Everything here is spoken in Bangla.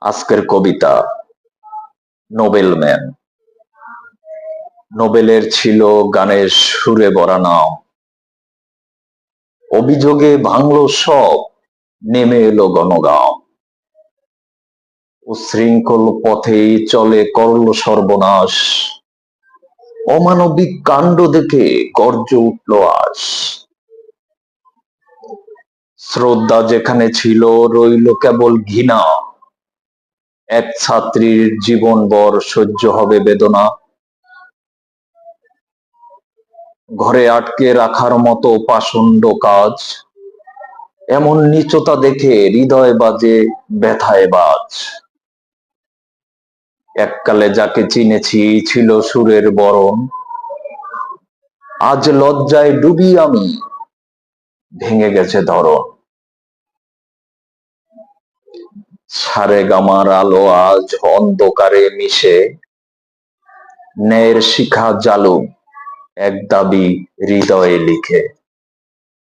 আজকের কবিতা, নোবেল ম্যান। নোবেলের ছিল গানের সুরে ভরা নাম। অভিযোগে ভাঙলো সব, নেমে এলো গণগাম। উশৃঙ্খল পথেই চলে করল সর্বনাশ। অমানবিক কাণ্ড দেখে গর্জ উঠল আশ। শ্রদ্ধা যেখানে ছিল, রইল কেবল ঘৃণা। এক ছাত্রীর জীবন জীবনভর সহ্য হবে বেদনা। ঘরে আটকে রাখার মতো পাষণ্ড কাজ। এমন নিচতা দেখে হৃদয় বাজে ব্যথায় বাজ। এককালে যাকে চিনেছি ছিল সুরের বরণ। আজ লজ্জায় ডুবি আমি, ভেঙে গেছে ধরন সারে গামার আলো আজ অন্ধকারে মিশে। ন্যায়ের শিখা জালু এক দাবি হৃদয়ে লিখে।